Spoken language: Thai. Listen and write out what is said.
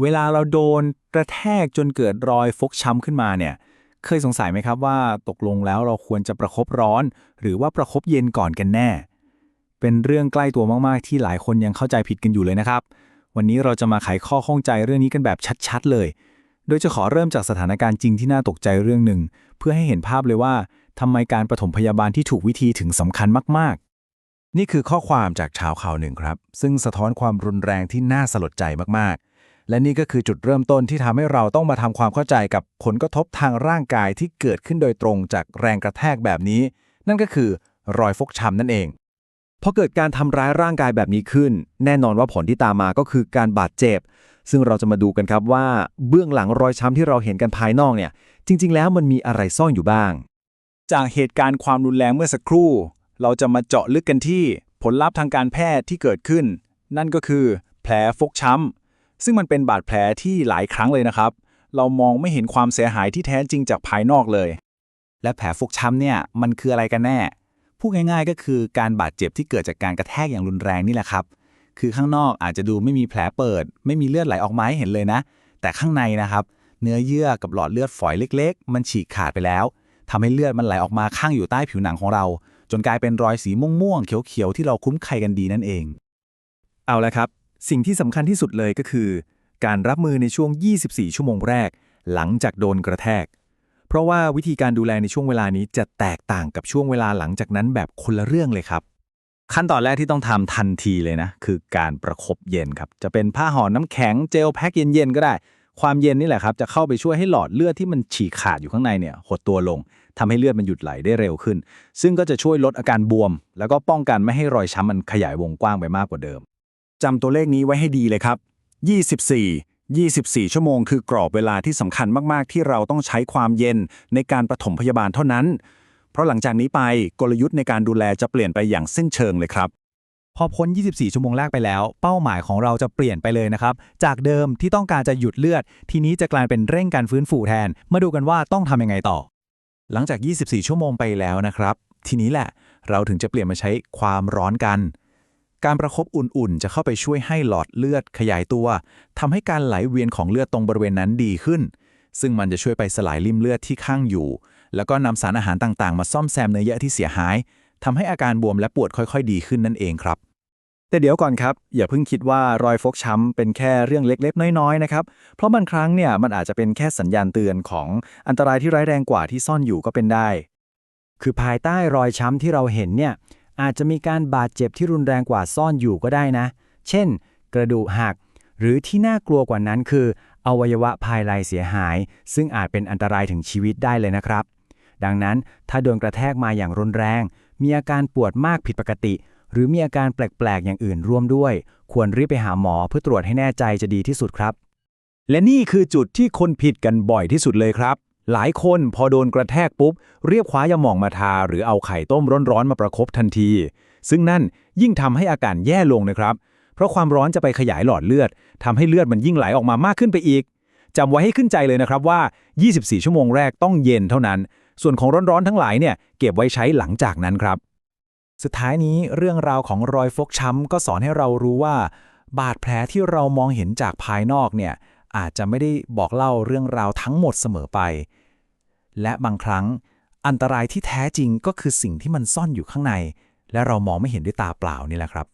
เวลาเราโดนกระแทกจนเกิดรอยฟกช้ำขึ้นมาเนี่ย เคยสงสัยไหมครับว่าตกลงแล้วเราควรจะประคบร้อน หรือว่าประคบเย็นก่อนกันแน่ เป็นเรื่องใกล้ตัวมากๆ ที่หลายคนยังเข้าใจผิดกันอยู่เลยนะครับ วันนี้เราจะมาไขข้อข้องใจเรื่องนี้กันแบบชัดๆเลย โดยจะขอเริ่มจากสถานการณ์จริงที่น่าตกใจเรื่องหนึ่งเพื่อให้เห็นภาพเลยว่าทำไมการปฐมพยาบาลที่ถูกวิธีถึงสำคัญมากๆ นี่คือข้อความจากชาวข่าวหนึ่งครับ ซึ่งสะท้อนความรุนแรงที่น่าสลดใจมากๆ และนี่ก็คือจุดเริ่มต้นที่ทำให้เราต้องมาทำความเข้าใจกับผลกระทบทางร่างกายที่เกิดขึ้นโดยตรงจากแรงกระแทกแบบนี้ นั่นก็คือรอยฟกช้ำนั่นเองพอเกิดการทำร้ายร่างกายแบบนี้ขึ้น แน่นอนว่าผลที่ตามมาก็คือการบาดเจ็บ ซึ่งเราจะมาดูกันครับว่าเบื้องหลังรอยช้ำที่เราเห็นกันภายนอกเนี่ย จริง ๆ แล้วมันมีอะไรซ่อนอยู่บ้าง จากเหตุการณ์ความรุนแรงเมื่อสักครู่ เราจะมาเจาะลึกกันที่ผลลัพธ์ทางการแพทย์ที่เกิดขึ้น นั่นก็คือ แผลฟกช้ำ ซึ่งมันเป็นบาดแผลที่หลายครั้งเลยนะครับ เรามองไม่เห็นความเสียหายที่แท้จริงจากภายนอกเลย และแผลฟกช้ำเนี่ยมันคืออะไรกันแน่พูดง่ายๆ ก็คือการบาดเจ็บที่เกิดจากการกระแทกอย่างรุนแรงนี่แหละครับ คือข้างนอกอาจจะดูไม่มีแผลเปิด ไม่มีเลือดไหลออกมาให้เห็นเลยนะ แต่ข้างในนะครับ เนื้อเยื่อกับหลอดเลือดฝอยเล็ก ๆ มันฉีกขาดไปแล้วทำให้เลือดมันไหลออกมาข้างอยู่ใต้ผิวหนังของเรา จนกลายเป็นรอยสีม่วงๆเขียวๆที่เราคุ้มไข่กันดีนั่นเอง เอาละครับ สิ่งที่สำคัญที่สุดเลยก็คือ การรับมือในช่วง 24 ชั่วโมงแรก หลังจากโดนกระแทก เพราะว่าวิธีการดูแลในช่วงเวลานี้จะแตกต่างกับช่วงเวลาหลังจากนั้นแบบคนละเรื่องเลยครับ ขั้นตอนแรกที่ต้องทำทันทีเลยนะ คือการประคบเย็นครับ จะเป็นผ้าห่อน้ำแข็งเจลแพ็คเย็นๆก็ได้ ความเย็นนี่แหละครับ จะเข้าไปช่วยให้หลอดเลือดที่มันฉีกขาดอยู่ข้างในเนี่ยหดตัวลงทำให้เลือดมันหยุดไหลได้เร็วขึ้น ซึ่งก็จะช่วยลดอาการบวม แล้วก็ป้องกันไม่ให้รอยช้ำมันขยายวงกว้างไปมากกว่าเดิม จำตัวเลขนี้ไว้ให้ดีเลยครับ 24 24 ชั่วโมงคือกรอบเวลาที่สำคัญมาก ๆ ที่เราต้องใช้ความเย็นในการปฐมพยาบาลเท่านั้น เพราะหลังจากนี้ไปกลยุทธ์ในการดูแลจะเปลี่ยนไปอย่างสิ้นเชิงเลยครับ พอพ้น 24 ชั่วโมงแรกไปแล้ว เป้าหมายของเราจะเปลี่ยนไปเลยนะครับ จากเดิมที่ต้องการจะหยุดเลือด ทีนี้จะกลายเป็นเร่งการฟื้นฟูแทน มาดูกันว่าต้องทำยังไงต่อ หลังจาก 24 ชั่วโมงไปแล้วนะครับ ทีนี้แหละ เราถึงจะเปลี่ยนมาใช้ความร้อนกัน การประคบอุ่นๆ จะเข้าไปช่วยให้หลอดเลือดขยายตัวทำให้การไหลเวียนของเลือดตรงบริเวณนั้นดีขึ้น ซึ่งมันจะช่วยไปสลายริ่มเลือดที่ข้างอยู่ แล้วก็นำสารอาหารต่างๆ มาซ่อมแซมเนื้อเยื่อที่เสียหายทำให้อาการบวมและปวดค่อยๆ ดีขึ้นนั่นเองครับ แต่เดี๋ยวก่อนครับ อย่าเพิ่งคิดว่ารอยฟกช้ำเป็นแค่เรื่องเล็กๆ น้อยๆนะครับ เพราะบางครั้งเนี่ยมันอาจจะเป็นแค่สัญญาณเตือนของอันตรายที่ร้ายแรงกว่าที่ซ่อนอยู่ก็เป็นได้ คือภายใต้รอยช้ำที่เราเห็นเนี่ย อาจจะมีการบาดเจ็บที่รุนแรงกว่าซ่อนอยู่ก็ได้นะ เช่น กระดูกหัก หรือที่น่ากลัวกว่านั้นคือ อวัยวะภายในเสียหาย ซึ่งอาจเป็นอันตรายถึงชีวิตได้เลยนะครับ ดังนั้นถ้าโดนกระแทกมาอย่างรุนแรง มีอาการปวดมากผิดปกติ หรือมีอาการแปลกๆอย่างอื่นร่วมด้วย ควรรีบไปหาหมอเพื่อตรวจให้แน่ใจจะดีที่สุดครับ และนี่คือจุดที่คนผิดกันบ่อยที่สุดเลยครับ หลายคนพอโดนกระแทกปุ๊บ เรียบคว้ายาหม่องมาทา หรือเอาไข่ต้มร้อนๆมาประคบทันที ซึ่งนั่นยิ่งทำให้อาการแย่ลงนะครับ เพราะความร้อนจะไปขยายหลอดเลือดทำให้เลือดมันยิ่งไหลออกมามากขึ้นไปอีกจำไว้ให้ขึ้นใจเลยนะครับว่า 24 ชั่วโมงแรกต้องเย็นเท่านั้น ส่วนของร้อนๆทั้งหลายเนี่ยเก็บไว้ใช้หลังจากนั้นครับ สุดท้ายนี้เรื่องราวของรอยฟกช้ำก็สอนให้เรารู้ว่า บาดแผลที่เรามองเห็นจากภายนอกเนี่ย อาจจะไม่ได้บอกเล่าเรื่องราวทั้งหมดเสมอไป และบางครั้งอันตรายที่แท้จริงก็คือสิ่งที่มันซ่อนอยู่ข้างใน และเรามองไม่เห็นด้วยตาเปล่านี่แหละครับ